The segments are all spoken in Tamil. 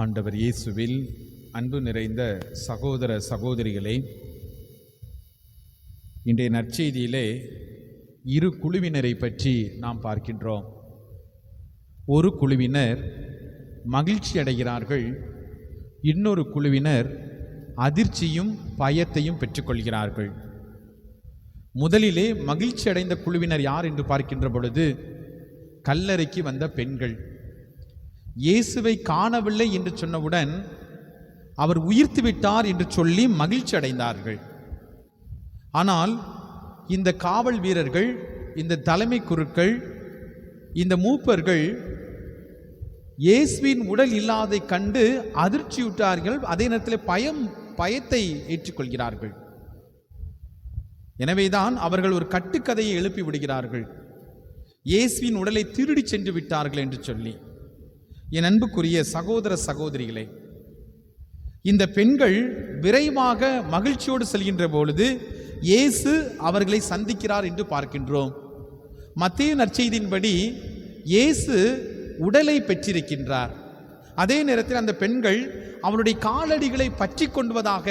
ஆண்டவர் இயேசுவில் அன்பு நிறைந்த சகோதர சகோதரிகளே இன்றைய நற்செய்தியிலே இரு குழுவினரை பற்றி நாம் பார்க்கின்றோம். ஒரு குழுவினர் மகிழ்ச்சி அடைகிறார்கள் இன்னொரு குழுவினர் அதிர்ச்சியும் பயத்தையும் பெற்றுக்கொள்கிறார்கள். முதலிலே மகிழ்ச்சி அடைந்த குழுவினர் யார் என்று பார்க்கின்ற பொழுது கல்லறைக்கு வந்த பெண்கள். இயேசுவை காணவில்லை என்று சொன்னவுடன் அவர் உயிர்த்து விட்டார் என்று சொல்லி மகிழ்ச்சி அடைந்தார்கள் ஆனால் இந்த காவல் வீரர்கள் இந்த தலைமை குருக்கள் இந்த மூப்பர்கள் இயேசுவின் உடல் இல்லாதை கண்டு அதிர்ச்சியுற்றார்கள். அதே நேரத்தில் பயம் பயத்தை ஏற்றுக்கொள்கிறார்கள். எனவேதான் அவர்கள் ஒரு கட்டுக்கதையை எழுப்பி விடுகிறார்கள் இயேசுவின் உடலை திருடி சென்று விட்டார்கள் என்று சொல்லி. என் அன்புக்குரிய சகோதர சகோதரிகளே இந்த பெண்கள் விரைவாக மகிழ்ச்சியோடு செல்கின்ற பொழுது இயேசு அவர்களை சந்திக்கிறார் என்று பார்க்கின்றோம். மத்திய நற்செய்தியின்படி இயேசு உடலை பெற்றிருக்கின்றார். அதே நேரத்தில் அந்த பெண்கள் அவருடைய காலடிகளை பற்றி கொண்டுவதாக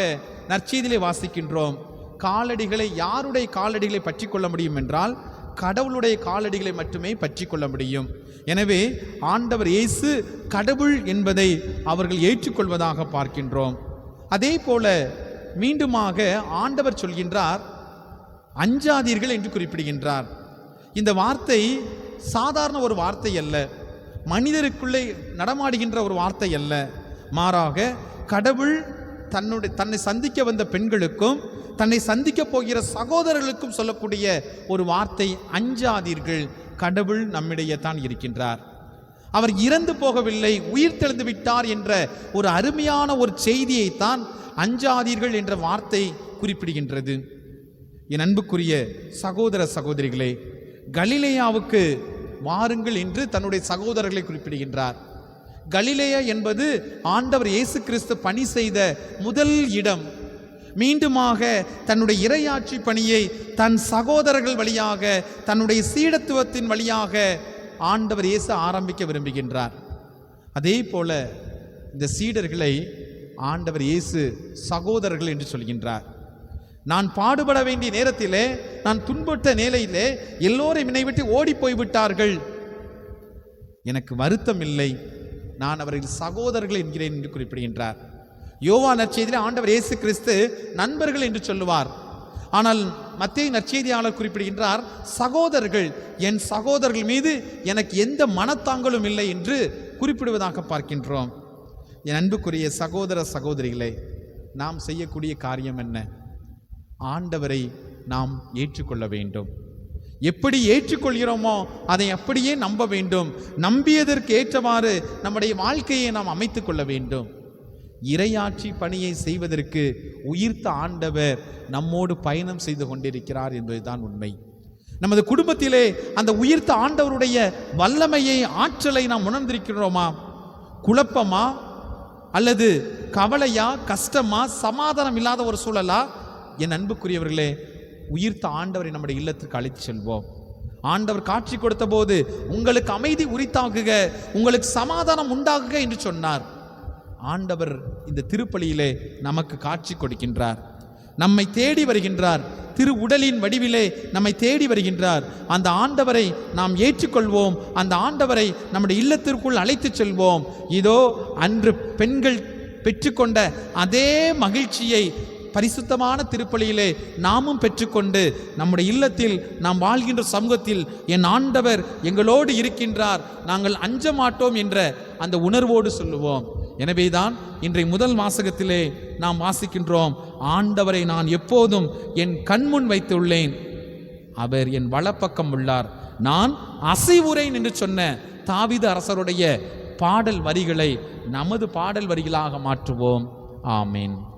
நற்செய்தியிலே வாசிக்கின்றோம். காலடிகளை யாருடைய காலடிகளை பற்றி கொள்ள முடியும் என்றால் கடவுளுடைய காலடிகளை மட்டுமே பற்றி கொள்ள முடியும். எனவே ஆண்டவர் இயேசு கடவுள் என்பதை அவர்கள் ஏற்றுக்கொள்வதாக பார்க்கின்றோம். அதே போல மீண்டுமாக ஆண்டவர் சொல்கின்றார் அஞ்சாதீர்கள் என்று குறிப்பிடுகின்றார். இந்த வார்த்தை சாதாரண ஒரு வார்த்தை அல்ல. மனிதருக்குள்ளே நடமாடுகின்ற ஒரு வார்த்தை அல்ல. மாறாக கடவுள் தன்னுடைய தன்னை சந்திக்க வந்த பெண்களுக்கும் தன்னை சந்திக்க போகிற சகோதரர்களுக்கும் சொல்லக்கூடிய ஒரு வார்த்தை அஞ்சாதீர்கள் கடவுள் நம்மிடையே தான் இருக்கின்றார். அவர் இறந்து போகவில்லை உயிர் தெழுந்து விட்டார் என்ற ஒரு அருமையான ஒரு செய்தியைத்தான் அஞ்சாதீர்கள் என்ற வார்த்தை குறிப்பிடுகின்றது. என் அன்புக்குரிய சகோதர சகோதரிகளே கலிலேயாவுக்கு வாருங்கள் என்று தன்னுடைய சகோதரர்களை குறிப்பிடுகின்றார். கலிலேயா என்பது ஆண்டவர் இயேசு கிறிஸ்து பணி செய்த முதல் இடம். மீண்டுமாக தன்னுடைய இறையாட்சி பணியை தன் சகோதரர்கள் வழியாக தன்னுடைய சீடத்துவத்தின் வழியாக ஆண்டவர் இயேசு ஆரம்பிக்க விரும்புகின்றார். அதே போல இந்த சீடர்களை ஆண்டவர் இயேசு சகோதரர்கள் என்று சொல்கின்றார். நான் பாடுபட வேண்டிய நேரத்திலே நான் துன்புற்ற நிலையிலே எல்லோரும் என்னை விட்டு ஓடி போய்விட்டார்கள். எனக்கு வருத்தம் இல்லை. நான் அவர்கள் சகோதரர்கள் என்கிறேன் என்று குறிப்பிடுகின்றார். யோவா நற்செய்தியில் ஆண்டவர் இயேசு கிறிஸ்து நண்பர்கள் என்று சொல்லுவார். ஆனால் மத்திய நற்செய்தியாளர் குறிப்பிடுகின்றார் சகோதரர்கள் என் சகோதரர்கள் மீது எனக்கு எந்த மனத்தாங்களும் இல்லை என்று குறிப்பிடுவதாக பார்க்கின்றோம். என் அன்புக்குரிய சகோதர சகோதரிகளை நாம் செய்யக்கூடிய காரியம் என்ன? ஆண்டவரை நாம் ஏற்றுக்கொள்ள வேண்டும். எப்படி ஏற்றுக்கொள்கிறோமோ அதை அப்படியே நம்ப வேண்டும். நம்பியதற்கு ஏற்றவாறு நம்முடைய வாழ்க்கையை நாம் அமைத்து கொள்ள வேண்டும். இரையாட்சி பணியை செய்வதற்கு உயிர்த்த ஆண்டவர் நம்மோடு பயணம் செய்து கொண்டிருக்கிறார் என்பதுதான் உண்மை. நமது குடும்பத்திலே அந்த உயிர்த்த ஆண்டவருடைய வல்லமையை ஆற்றலை நாம் உணர்ந்திருக்கிறோமா? குழப்பமா? அல்லது கவலையா? கஷ்டமா? சமாதானம் இல்லாத ஒரு சூழலா? என் அன்புக்குரியவர்களே உயிர்த்த ஆண்டவரை நம்முடைய இல்லத்திற்கு அழைத்து செல்வோம் ஆண்டவர் காட்சி கொடுத்த போது உங்களுக்கு அமைதி உரித்தாகுக உங்களுக்கு சமாதானம் உண்டாகுக என்று சொன்னார். ஆண்டவர் இந்த திருப்பலியிலே நமக்கு காட்சி கொடுக்கின்றார். நம்மை தேடி வருகின்றார். திரு உடலின் வடிவிலே நம்மை தேடி வருகின்றார். அந்த ஆண்டவரை நாம் ஏற்றுக்கொள்வோம். அந்த ஆண்டவரை நம்முடைய இல்லத்திற்குள் அழைத்து செல்வோம். இதோ அன்று பெண்கள் பெற்றுக்கொண்ட அதே மகிழ்ச்சியை பரிசுத்தமான திருப்பலியிலே நாமும் பெற்றுக்கொண்டு நம்முடைய இல்லத்தில் நாம் வாழ்கின்ற சமூகத்தில் என் ஆண்டவர் எங்களோடு இருக்கின்றார். நாங்கள் அஞ்ச மாட்டோம் என்ற அந்த உணர்வோடு சொல்லுவோம். எனவேதான் இன்றைய முதல் வாசகத்திலே நாம் வாசிக்கின்றோம். ஆண்டவரை நான் எப்போதும் என் கண்முன் வைத்துள்ளேன். அவர் என் வலப்பக்கம் உள்ளார். நான் அசைவுறேன் என்று சொன்ன தாவித அரசருடைய பாடல் வரிகளை நமது பாடல் வரிகளாக மாற்றுவோம். ஆமீன்.